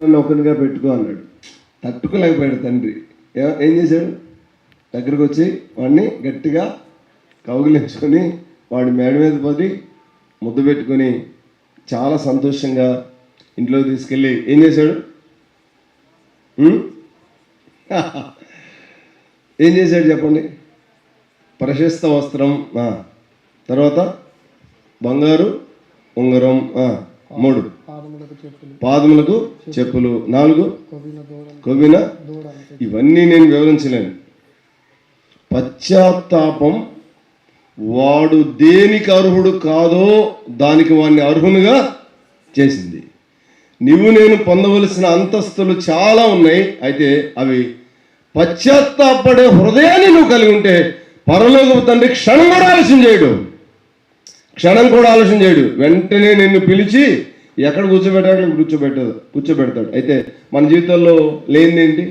ఒకరిగా పెట్టుకో అన్నాడు. తట్టుకోలేకపోయాడు తండ్రి. ఏం చేశాడు? దగ్గరకు వచ్చి వాడిని గట్టిగా కౌగిలించుకొని వాడి మేడ మీద పడి ముద్దు పెట్టుకొని చాలా సంతోషంగా ఇంట్లోకి తీసుకెళ్ళి ఏం చేశాడు? ఏం చేశాడు చెప్పండి? ప్రశస్త వస్త్రం తర్వాత బంగారు ఉంగరం మూడు. పాదములకు చెప్పులు. నాలుగు. కొవ్విన ఇవన్నీ నేను వివరించలేను. పశ్చాత్తాపం వాడు దేనికి అర్హుడు కాదో దానికి వాడిని అర్హునిగా చేసింది. నువ్వు నేను పొందవలసిన అంతస్తులు చాలా ఉన్నాయి. అయితే అవి పశ్చాత్తాపడే హృదయాన్ని నువ్వు కలిగి ఉంటే పరలోకపు తండ్రి క్షణం కూడా ఆలస్యం చేయడు. క్షణం కూడా ఆలోచన చేయడు. వెంటనే నిన్ను పిలిచి ఎక్కడ కూర్చోబెట్టాడు అక్కడ కూర్చోబెట్టదు కూర్చోబెడతాడు. అయితే మన జీవితంలో లేనిదేంటి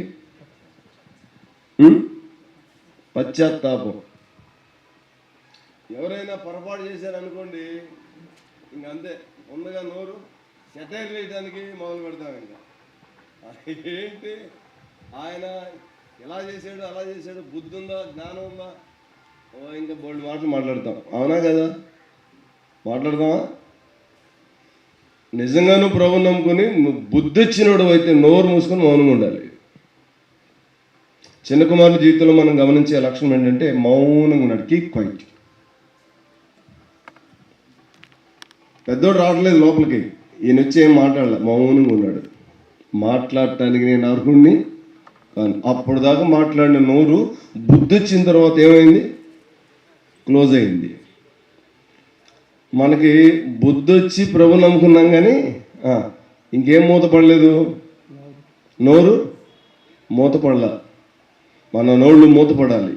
పశ్చాత్తాపం. ఎవరైనా పొరపాటు చేశారనుకోండి ఇంక అంతే. ముందుగా నోరు సెటైర్ వేయడానికి మొదలు పెడతాం ఇంకా. ఏంటి? ఆయన ఎలా చేశాడు అలా చేశాడు బుద్ధి ఉందా జ్ఞానం ఉందా? ఓ ఇంకా బోల్డ్ మాటలు మాట్లాడతాం. అవునా కదా? మాట్లాడదామా? నిజంగాను ప్రభు నమ్ముకొని నువ్వు బుద్ధి వచ్చినోడు అయితే నోరు మూసుకొని మౌనంగా ఉండాలి. చిన్న కుమారుల జీవితంలో మనం గమనించే లక్షణం ఏంటంటే మౌనంగా ఉన్నాడు. కీప్ క్వైట్ పెద్దోడు రావట్లేదు లోపలికి. ఈయన వచ్చి ఏం మాట్లాడలే. మౌనంగా ఉన్నాడు. మాట్లాడటానికి నేను అర్హుణ్ణి కాను. అప్పుడు దాకా మాట్లాడిన నోరు బుద్ధి వచ్చిన తర్వాత ఏమైంది? క్లోజ్ అయింది. మనకి బుద్ధి వచ్చి ప్రభు నమ్ముకున్నాం కానీ ఇంకేం ఇంకేం మూతపడలేదు? నోరు మూతపడలా. మన నోళ్ళు మూతపడాలి.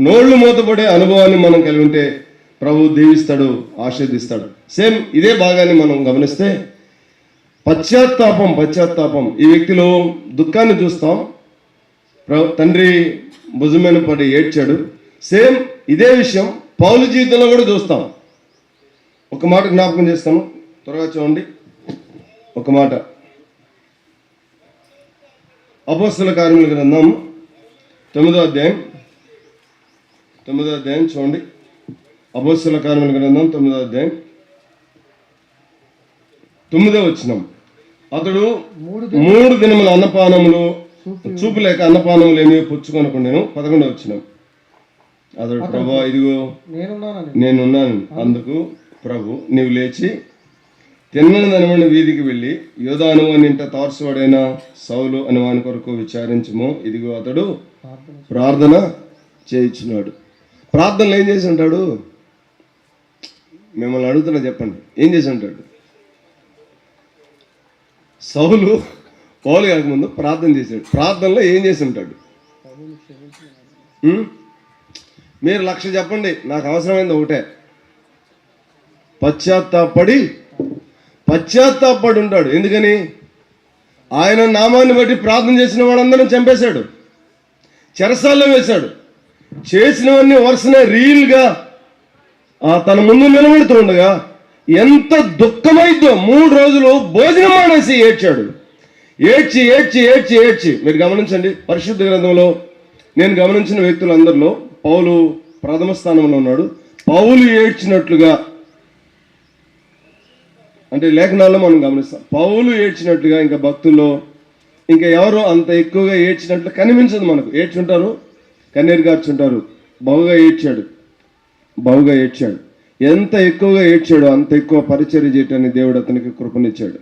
నోళ్ళు మూతపడే అనుభవాన్ని మనం కలిగి ఉంటే ప్రభు దీవిస్తాడు ఆశీర్దిస్తాడు. సేమ్ ఇదే భాగాన్ని మనం గమనిస్తే పశ్చాత్తాపం పశ్చాత్తాపం. ఈ వ్యక్తిలో దుఃఖాన్ని చూస్తాం. ప్రభు తండ్రి భుజమైన పడి ఏడ్చాడు. సేమ్ ఇదే విషయం పౌలు జీవితంలో కూడా చూస్తాం. ఒక మాట జ్ఞాపకం చేస్తాను. త్వరగా చూడండి. ఒక మాట. అపోస్తుల కార్యముల గ్రంథం తొమ్మిదో అధ్యాయం. తొమ్మిదో అధ్యాయం చూడండి. అపోస్తుల కార్యముల గ్రంథం తొమ్మిదో అధ్యాయం. తొమ్మిదో వచ్చినాం అతడు మూడు దినముల అన్నపానములు చూపి చూపు లేక అన్నపానములు ఏమి పుచ్చుకొనుకున్నాను పదకొండో వచ్చినాం అతడు ప్రభా ఇదిగో నేనున్నాను అందుకు ప్రభు నీవు లేచి తిన్నని దనమని వీధికి వెళ్ళి యోధాను అనింట తార్సువాడైన సౌలు అని వాని కొరకు విచారించుము. ఇదిగో అతడు ప్రార్థన చేయించున్నాడు. ప్రార్థనలు ఏం చేసి ఉంటాడు? మిమ్మల్ని అడుగుతున్నా చెప్పండి. ఏం చేసి ఉంటాడు? సౌలు పౌలు కాకముందు ప్రార్థన చేశాడు. ప్రార్థనలో ఏం చేసి ఉంటాడు? మీరు లక్ష చెప్పండి. నాకు అవసరమైంది ఒకటే. పశ్చాత్తాపడి పశ్చాత్తాపడి ఉంటాడు ఎందుకని? ఆయన నామాన్ని బట్టి ప్రార్థన చేసిన వాడందరిని చంపేశాడు. చెరసాల్లో వేశాడు. చేసినవన్నీ వరుసనే రీల్గా తన ముందు నిలబడుతూ ఉండగా ఎంత దుఃఖమైతో మూడు రోజులు భోజనం మానేసి ఏడ్చాడు. ఏడ్చి ఏడ్చి ఏడ్చి ఏడ్చి. మీరు గమనించండి పరిశుద్ధ గ్రంథంలో నేను గమనించిన వ్యక్తులందరిలో పౌలు ప్రథమ స్థానంలో ఉన్నాడు. పౌలు ఏడ్చినట్లుగా అంటే లేఖనాల్లో మనం గమనిస్తాం. పౌలు ఏడ్చినట్లుగా ఇంకా భక్తుల్లో ఇంకా ఎవరు అంత ఎక్కువగా ఏడ్చినట్లు కనిపించదు మనకు. ఏడ్చుంటారు? కన్నీరు గార్చుంటారు. బహుగా ఏడ్చాడు. బహుగా ఏడ్చాడు. ఎంత ఎక్కువగా ఏడ్చాడో అంత ఎక్కువ పరిచర్య చేయటాన్ని దేవుడు అతనికి కృపనిచ్చాడు.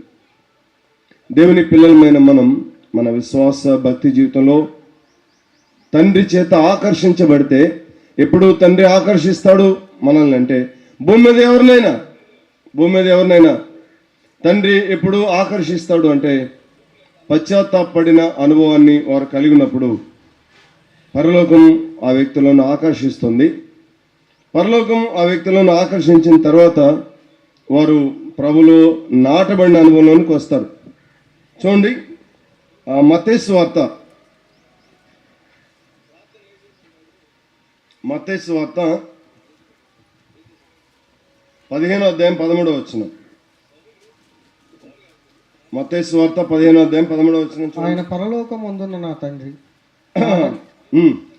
దేవుని పిల్లలమైన మనం మన విశ్వాస భక్తి జీవితంలో తండ్రి చేత ఆకర్షించబడితే ఎప్పుడు తండ్రి ఆకర్షిస్తాడు మనల్ని అంటే భూమి మీద ఎవరినైనా? భూమి మీద ఎవరినైనా? తండ్రి ఎప్పుడు ఆకర్షిస్తాడు అంటే పశ్చాత్తాపడిన అనుభవాన్ని వారు కలిగి ఉన్నప్పుడు పరలోకం ఆ వ్యక్తులను ఆకర్షిస్తుంది. పరలోకం ఆ వ్యక్తులను ఆకర్షించిన తర్వాత వారు ప్రభులో నాటబడిన అనుభవంలోనికి వస్తారు. చూడండి ఆ వార్త. మతేసు వార్త పదిహేనో అధ్యాయం పదమూడో వచ్చిన మత్తయి వార్త పదిహేను అధ్యాయం పదమూడవ వచ్చిన ఆయన పరలోకమందున్న నా తండ్రి.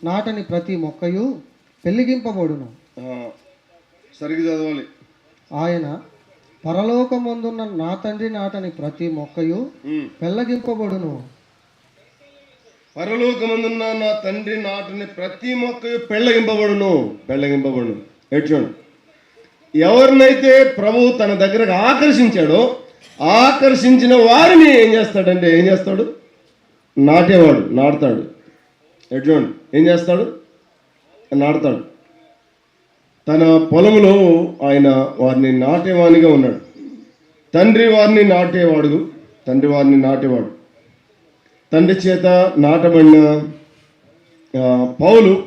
నాటని ప్రతి మొక్కయు పెళ్ళిగింపబడును. సరిగ్గా చదవాలి. ఆయన పరలోకమందున్న నా తండ్రి నాటని ప్రతి మొక్కయు. పెళ్ళగింపబడును పరలోకమందున్న నా తండ్రి నాటుని ప్రతి మొక్క పెళ్ళగింపబడును పెళ్ళగింపబడును ఎటు చూడండి. ఎవరినైతే ప్రభు తన దగ్గరకు ఆకర్షించాడో ఆకర్షించిన వారిని ఏం చేస్తాడంటే ఏం చేస్తాడు? నాటేవాడు నాటుతాడు. ఎటు ఏం చేస్తాడు? నాటుతాడు. తన పొలంలో ఆయన వారిని నాటేవానిగా ఉన్నాడు. తండ్రి వారిని నాటేవాడు తండ్రి వారిని నాటేవాడు. తండ్రి చేత నాటబడిన పౌలు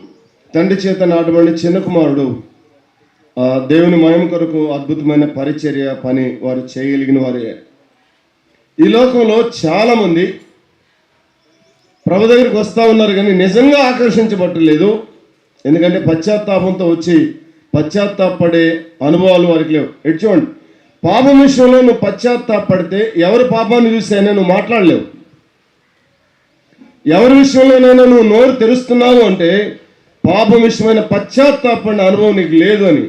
తండ్రి చేత నాటబడిన చిన్న కుమారుడు దేవుని మయం కొరకు అద్భుతమైన పరిచర్య పని వారు చేయగలిగిన వారే. ఈ లోకంలో చాలామంది ప్రభు దగ్గరికి వస్తూ ఉన్నారు కానీ నిజంగా ఆకర్షించబట్టలేదు. ఎందుకంటే పశ్చాత్తాపంతో వచ్చి పశ్చాత్తాపడే అనుభవాలు వారికి లేవు. ఎటు చూడండి. పాపం విషయంలో నువ్వు పశ్చాత్తాపడితే ఎవరి పాపాన్ని చూసైనా నువ్వు మాట్లాడలేవు. ఎవరి విషయంలోనైనా నువ్వు నోరు తెరుస్తున్నావు అంటే పాపం విషయమైన పశ్చాత్తాపడిన అనుభవం నీకు లేదు అని.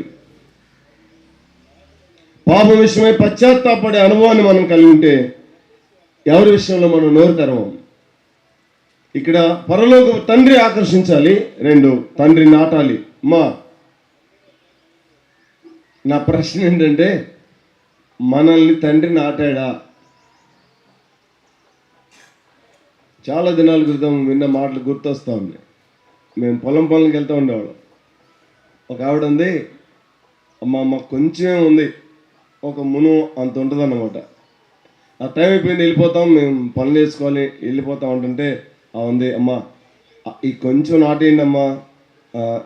పాపం విషయమై పశ్చాత్తాపడే అనుభవాన్ని మనం కలిగి ఉంటే ఎవరి విషయంలో మనం నోరు తెరవం? ఇక్కడ పరలోక తండ్రి ఆకర్షించాలి రెండు తండ్రి నాటాలి. మా నా ప్రశ్న ఏంటంటే మనల్ని తండ్రి నాటాడా? చాలా దినాల క్రితం విన్న మాటలు గుర్తొస్తా ఉన్నాయి. మేము పొలం పొలంకి వెళ్తూ ఉండేవాళ్ళం. ఒక ఆవిడ ఉంది అమ్మ మాకు కొంచెం ఉంది. ఒక మును అంత ఉంటుంది అన్నమాట ఆ టైం అయిపోయింది వెళ్ళిపోతాం మేము పనులు చేసుకోవాలి వెళ్ళిపోతాం అంటుంటే ఆ ఉంది అమ్మ ఈ కొంచెం నాటేయండి అమ్మా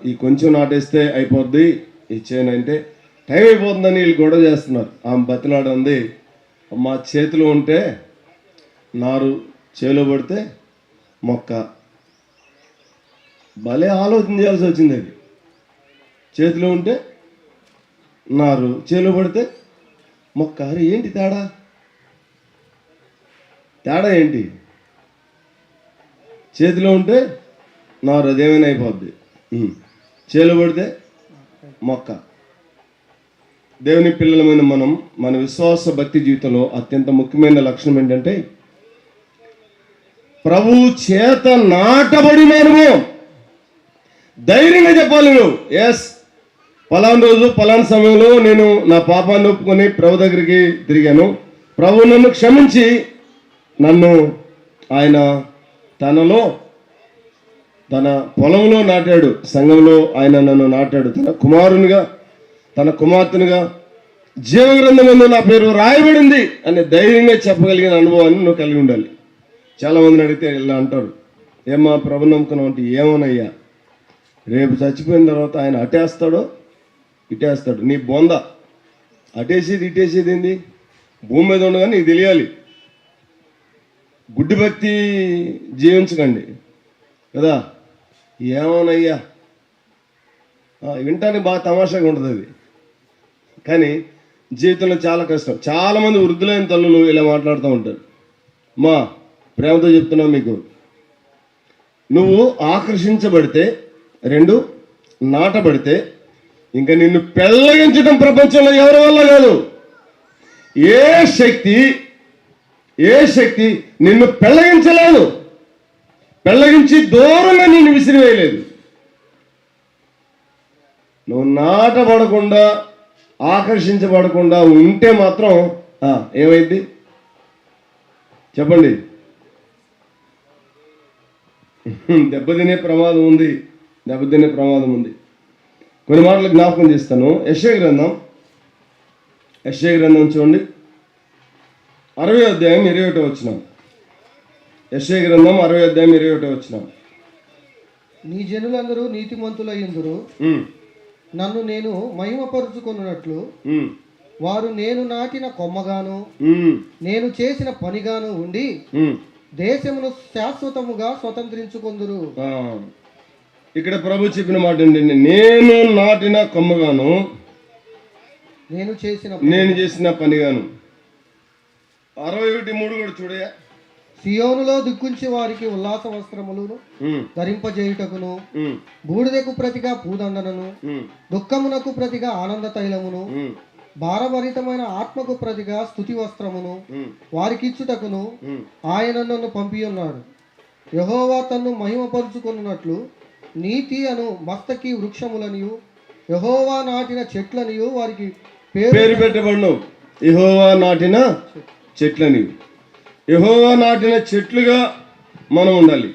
ఈ కొంచెం నాటేస్తే అయిపోద్ది ఇచ్చేయను అంటే టైం అయిపోతుందని వీళ్ళు గొడవ చేస్తున్నారు. ఆమె బతిలాడ ఉంది అమ్మ చేతిలో ఉంటే నారు చేలో పడితే మొక్క. భలే ఆలోచన చేయాల్సి వచ్చింది అది. చేతిలో ఉంటే నారు చేలో పడితే మొక్క అరే ఏంటి తేడా? తేడా ఏంటి? చేతిలో ఉంటే నారు అదేమైనా అయిపోద్ది. ఉం. చేలో పడితే మొక్క. దేవుని పిల్లలమైన మనం మన విశ్వాస భక్తి జీవితంలో అత్యంత ముఖ్యమైన లక్షణం ఏంటంటే ప్రభు చేత నాటబడిన అనుభవం. ధైర్యంగా చెప్పాలి నువ్వు. ఎస్ పలానా రోజు పలానా సమయంలో నేను నా పాపాన్ని ఒప్పుకొని ప్రభు దగ్గరికి తిరిగాను. ప్రభు నన్ను క్షమించి నన్ను ఆయన తనలో తన పొలంలో నాటాడు. సంఘంలో ఆయన నన్ను నాటాడు. తన కుమారునిగా తన కుమార్తెనుగా జీవగ్రంథంలో నా పేరు రాయబడింది అని ధైర్యంగా చెప్పగలిగిన అనుభవాన్ని నువ్వు కలిగి ఉండాలి. చాలా మందిని అడిగితే ఇలా అంటారు. ఏమా ప్రభు నమ్ముకున్నావు అంటే ఏమోనయ్యా? రేపు చచ్చిపోయిన తర్వాత ఆయన అటేస్తాడో? ఇటేస్తాడు. నీ బొంద. అటేసేది ఇటేసేది ఏంది? భూమి మీద ఉండగా నీకు తెలియాలి. గుడ్డి భక్తి జీవించకండి. కదా? ఏమోనయ్యా. వింటానికి బాగా తమాషాగా ఉంటుంది అది. కానీ జీవితంలో చాలా కష్టం. చాలామంది వృద్ధులైన తల్లులు ఇలా మాట్లాడుతూ ఉంటారు. మా ప్రేమతో చెప్తున్నా మీకు. నువ్వు ఆకర్షించబడితే రెండు నాటబడితే ఇంకా నిన్ను పెళ్ళగించడం ప్రపంచంలో ఎవరి వల్ల కాదు. ఏ శక్తి ఏ శక్తి నిన్ను పెళ్ళగించలేదు. పెళ్ళగించి దూరంగా నిన్ను విసిరివేయలేదు. నువ్వు నాటబడకుండా ఆకర్షించబడకుండా ఉంటే మాత్రం ఏమైంది? చెప్పండి. దెబ్బతినే ప్రమాదం ఉంది. దెబ్బతినే ప్రమాదం ఉంది. కొన్ని మాటలు జ్ఞాపకం చేస్తాను. యశ్వ గ్రంథం. యశ్వ గ్రంథం చూడండి. అరవై అధ్యాయం ఇరవై ఒకటి వచ్చినాం యశ్వ గ్రంథం అరవై అధ్యాయం ఇరవై ఒకటి వచ్చినాం నీ జనులందరూ నీతిమంతులయ్యుందురు నన్ను నేను మహిమపరుచుకున్నట్లు వారు నేను నాటిన కొమ్మగాను. నేను చేసిన పనిగాను ఉండి. దేశమును శాశ్వతముగా స్వతంత్రించుకొందురు. ఇక్కడ ప్రభు చెప్పిన మాట ఏంటంటే నేను నాటిన కొమ్మగాను నేను చేసిన నేను చేసిన పనిగాను. అరవై ఒకటి మూడు కూడా చూడయా? సియోనులో దిక్కుంచి వారికి ఉల్లాస వస్త్రములను ధరింపజేయుటకును బూడిదకు ప్రతిగా పూదండనను దుఃఖమునకు ప్రతిగా ఆనంద తైలమును భారభరితమైన ఆత్మకు ప్రతిగా స్థుతి వస్త్రమును వారికిచ్చుటకును. ఆయన నన్ను పంపి ఉన్నాడు యహోవా తన్ను మహిమపరుచుకున్నట్లు నీతి అను మస్తకి వృక్షములనియు యహోవా నాటిన చెట్లనియు వారికి పేరు పేరు యహోవా నాటిన చెట్లని యహోవా నాటిన చెట్లుగా మనం ఉండాలి.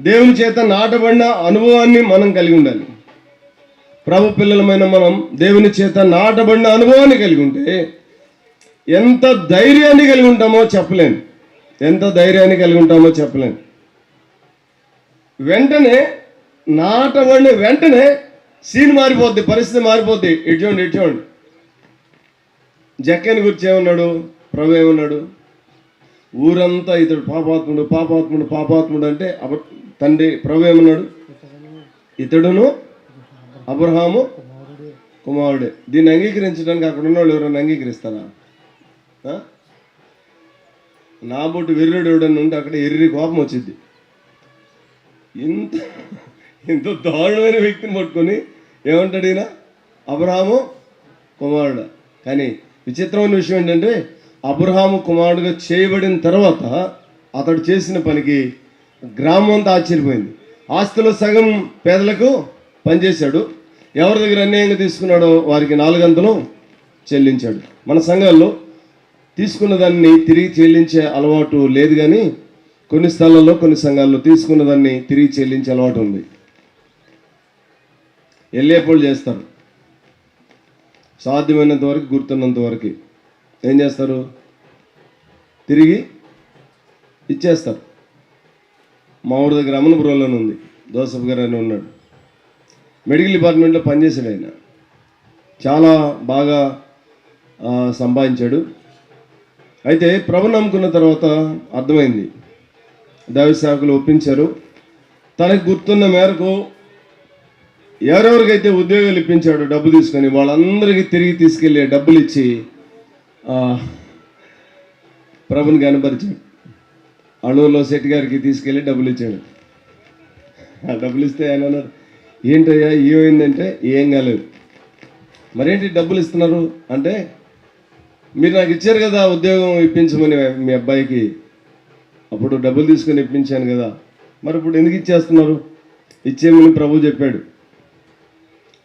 దేవుని చేత నాటబడిన అనుభవాన్ని మనం కలిగి ఉండాలి. ప్రభు పిల్లలమైన మనం దేవుని చేత నాటబడిన అనుభవాన్ని కలిగి ఉంటే ఎంత ధైర్యాన్ని కలిగి ఉంటామో చెప్పలేను ఎంత ధైర్యాన్ని కలిగి ఉంటామో చెప్పలేను వెంటనే నాటబడిన వెంటనే సీన్ మారిపోద్ది పరిస్థితి మారిపోద్ది. ఇటు చూడండి ఇటు చూడండి. జక్కని గురించి ఏమన్నాడు? ప్రభు ఏమన్నాడు? ఊరంతా ఇతడు పాపాత్ముడు పాపాత్ముడు పాపాత్ముడు అంటే అబ తండ్రి ప్రభు ఏమన్నాడు? ఇతడును అబ్రహాము కుమారుడే. దీన్ని అంగీకరించడానికి అక్కడ ఉన్న వాళ్ళు ఎవరైనా అంగీకరిస్తారా? నా బొట్టు వెర్రుడు ఎవడన్నా ఉంటే అక్కడ ఎర్రి కోపం వచ్చింది ఇంత ఇంత దారుణమైన వ్యక్తిని పట్టుకొని ఏమంటాడు ఈయన? అబ్రహాము కుమారుడు. కానీ విచిత్రమైన విషయం ఏంటంటే అబ్రహాము కుమారుడుగా చేయబడిన తర్వాత అతడు చేసిన పనికి గ్రామం అంతా ఆశ్చర్యపోయింది. ఆస్తిలో సగం పేదలకు పనిచేశాడు. ఎవరి దగ్గర అన్యాయంగా తీసుకున్నాడో వారికి నాలుగంతలు చెల్లించాడు. మన సంఘాల్లో తీసుకున్న దాన్ని తిరిగి చెల్లించే అలవాటు లేదు కానీ కొన్ని స్థలాల్లో కొన్ని సంఘాల్లో తీసుకున్న దాన్ని తిరిగి చెల్లించే అలవాటు ఉంది. వెళ్ళేప్పుడు చేస్తారు. సాధ్యమైనంత వరకు గుర్తున్నంత వరకు ఏం చేస్తారు? తిరిగి ఇచ్చేస్తారు. మా ఊరి దగ్గర అమనపురంలోనే ఉంది. జోసఫ్ గారు అని ఉన్నాడు. మెడికల్ డిపార్ట్మెంట్లో పనిచేసాడు ఆయన. చాలా బాగా సంపాదించాడు. అయితే ప్రభు నమ్ముకున్న తర్వాత అర్థమైంది. దైవ సేవకులు ఒప్పించారు. తనకు గుర్తున్న మేరకు ఎవరెవరికైతే ఉద్యోగాలు ఇప్పించాడో డబ్బు తీసుకొని వాళ్ళందరికీ తిరిగి తీసుకెళ్ళి డబ్బులు ఇచ్చి ప్రభుని కనపరిచాడు అణువులో శెట్టి గారికి తీసుకెళ్ళి డబ్బులు ఇచ్చాడు. ఆ డబ్బులు ఇస్తే ఆయన అన్నారు ఏంటయ్యా ఏమైందంటే ఏం కాలేదు. మరేంటి డబ్బులు ఇస్తున్నారు? అంటే మీరు నాకు ఇచ్చారు కదా ఉద్యోగం ఇప్పించమని మీ అబ్బాయికి. అప్పుడు డబ్బులు తీసుకొని ఇప్పించాను కదా. మరి ఇప్పుడు ఎందుకు ఇచ్చేస్తున్నారు? ఇచ్చేయమని ప్రభు చెప్పాడు.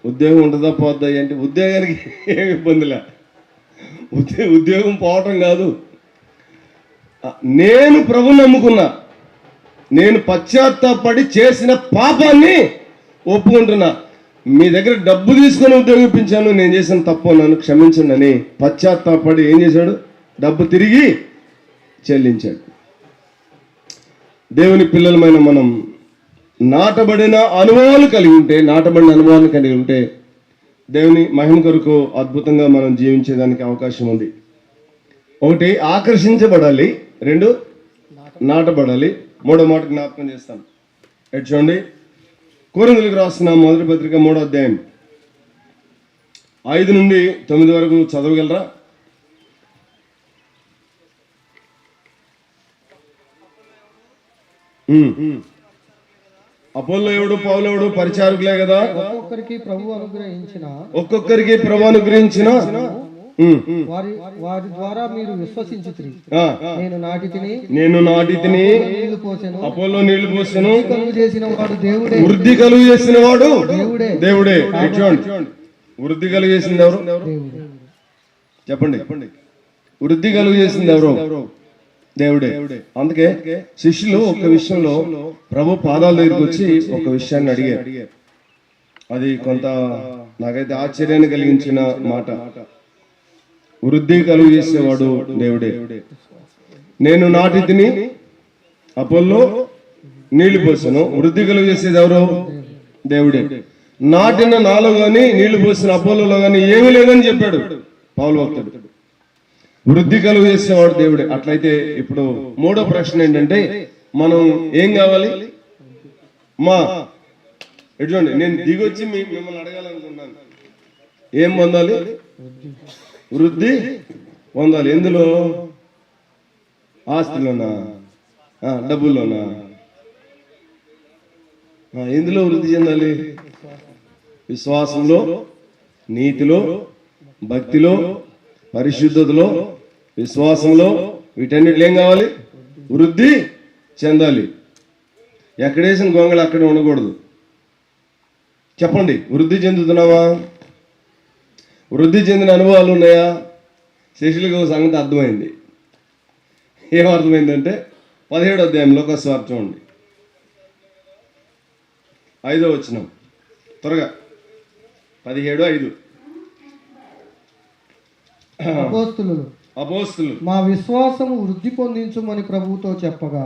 ఉద్యోగం ఉంటుందా పోద్దా అంటే ఉద్యోగానికి ఏమి ఇబ్బందిలే ఉద్యో ఉద్యోగం పోవటం కాదు. నేను ప్రభు నమ్ముకున్నా నేను పశ్చాత్తాపడి చేసిన పాపాన్ని ఒప్పుకుంటున్నా. మీ దగ్గర డబ్బు తీసుకొని ఉద్యోగం నేను చేసిన తప్పు నన్ను క్షమించండి అని పశ్చాత్తాపడి ఏం చేశాడు? డబ్బు తిరిగి చెల్లించాడు. దేవుని పిల్లలమైన మనం నాటబడిన అనుభవాలు కలిగి ఉంటే నాటబడిన అనుభవాలు కలిగి ఉంటే దేవుని మహిమ కొరకు అద్భుతంగా మనం జీవించేదానికి అవకాశం ఉంది. ఒకటి ఆకర్షించబడాలి. రెండు నాటబడాలి. మూడో మాట జ్ఞాపకం చేస్తాం. ఎటు చూడండి? కూరందులకు రాసిన మొదటి పత్రిక మూడో అధ్యాయం. ఐదు నుండి తొమ్మిది వరకు చదవగలరా? అపోల్లో ఎవడు పౌలు ఎవడు పరిచారకులే కదా? ఒక్కొక్కరికి ప్రభు అనుగ్రహించిన ఒక్కొక్కరికి ప్రభు అనుగ్రహించిన. వారి వారి ద్వారా మీరు విశ్వసించి నేను నాటి తిని నేను నాటితిని నీళ్ళు పోసెను. అపోలో నీళ్ళు పోసాను. కలుగు చేసిన వాడు దేవుడే. వృద్ధి కలుగు చేసిన వాడు దేవుడే. దేవుడే. వృద్ధి కలుగు చేసింది ఎవరు? దేవుడే. చెప్పండి. చెప్పండి వృద్ధి కలుగు చేసింది ఎవరు? దేవుడే. అందుకే శిష్యులు ఒక విషయంలో ప్రభు పాదాల దగ్గరికి వచ్చి ఒక విషయాన్ని అడిగారు. అది కొంత నాకైతే ఆశ్చర్యాన్ని కలిగించిన మాట. వృద్ధి కలుగు చేసేవాడు దేవుడే. నేను నాటి తిని అపోల్లో నీళ్ళు పోసాను. వృద్ధి కలుగు చేసేది ఎవరు? దేవుడే. నాటిన నాలో కానీ నీళ్ళు పోసిన అపోలో కానీ ఏమీ లేదని చెప్పాడు. పావులు భక్తుడు. వృద్ధి కలుగు చేసేవాడు దేవుడే. అట్లయితే ఇప్పుడు మూడో ప్రశ్న ఏంటంటే మనం ఏం కావాలి? మా ఎటువంటి నేను దిగొచ్చి మిమ్మల్ని అడగాలనుకున్నాను ఏం పొందాలి? వృద్ధి పొందాలి. ఎందులో? ఆస్తిలోనా? డబ్బుల్లోనా? ఎందులో వృద్ధి చెందాలి? విశ్వాసంలో నీతిలో భక్తిలో పరిశుద్ధతలో విశ్వాసంలో వీటన్నిటిలో ఏం కావాలి? వృద్ధి చెందాలి. ఎక్కడేసిన గొంగళి అక్కడే ఉండకూడదు. చెప్పండి వృద్ధి చెందుతున్నావా? వృద్ధి చెందిన అనుభవాలు ఉన్నాయా? శిష్యులకు సంగతి అర్థమైంది. ఏం అర్థమైందంటే పదిహేడు అధ్యాయంలో ఒక స్వార్థం చూడండి. ఐదో వచ్చినాం త్వరగా. పదిహేడు ఐదు. అపోస్తులు. మా విశ్వాసము వృద్ధి పొందించుమని ప్రభువుతో చెప్పగా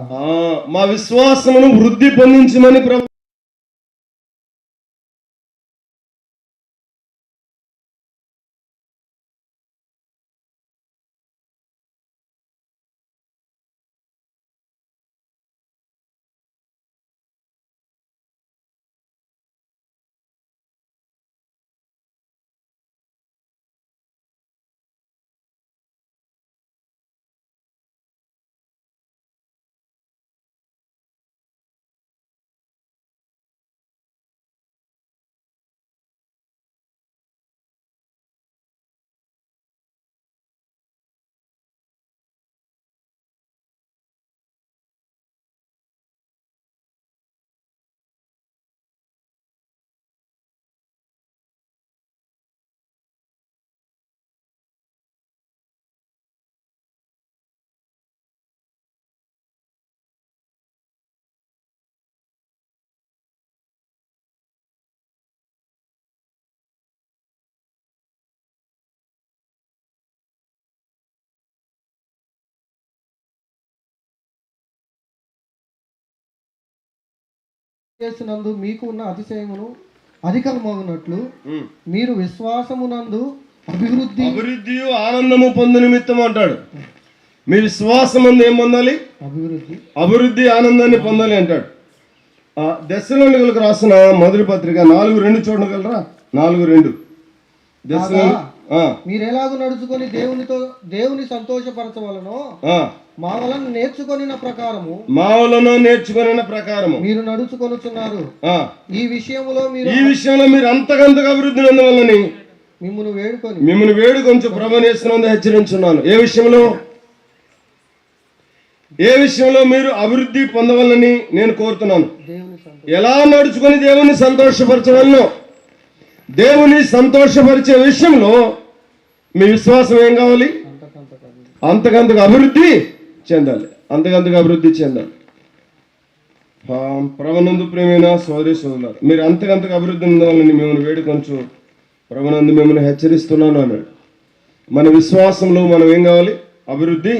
మా విశ్వాసమును వృద్ధి పొందించమని ప్రభు చేసినందు మీకు ఉన్న అతిశయమును అధికమగునట్లు. మీరు విశ్వాసమునందు అభివృద్ధి అభివృద్ధి ఆనందము పొందు నిమిత్తం అంటాడు. మీ విశ్వాసం అందు ఏం పొందాలి? అభివృద్ధి. అభివృద్ధి ఆనందాన్ని పొందాలి అంటాడు. దశలోనికలకు రాసిన మొదటి పత్రిక నాలుగు రెండు చూడగలరా? నాలుగు రెండు. దశలో మీరు ఎలాగో నడుచుకొని దేవునితో దేవుని సంతోషపరచవలనో మా వలన నేర్చుకొనిన ప్రకారము మావులను నేర్చుకున్న ప్రకారము. మీరు నడుచుకొనుచున్నారు. ఈ విషయములో మీరు ఈ విషయంలో మీరు అంతకంతగా అభివృద్ధి నందవల్లని మిమ్మల్ని వేడుకొని మిమ్మల్ని వేడు కొంచెం ప్రభనేస్తున్నందు హెచ్చరించున్నాను. ఏ విషయంలో? ఏ విషయంలో మీరు అభివృద్ధి పొందవాలని నేను కోరుతున్నాను. ఎలా నడుచుకొని దేవుని సంతోషపరచవలను? దేవుని సంతోషపరిచే విషయంలో మీ విశ్వాసం ఏం కావాలి? అంతకంతకు అభివృద్ధి. చెందాలి. అంతకంతకు అభివృద్ధి చెందాలి. ఆ, ప్రభునందు ప్రేమైన సోదరి సోదరులారు మీరు అంతకంతకు అభివృద్ధి ఉండాలని మిమ్మల్ని కొంచెం ప్రభునందు మిమ్మల్ని హెచ్చరిస్తున్నాను అన్నాడు. మన విశ్వాసంలో మనం ఏం కావాలి? అభివృద్ధి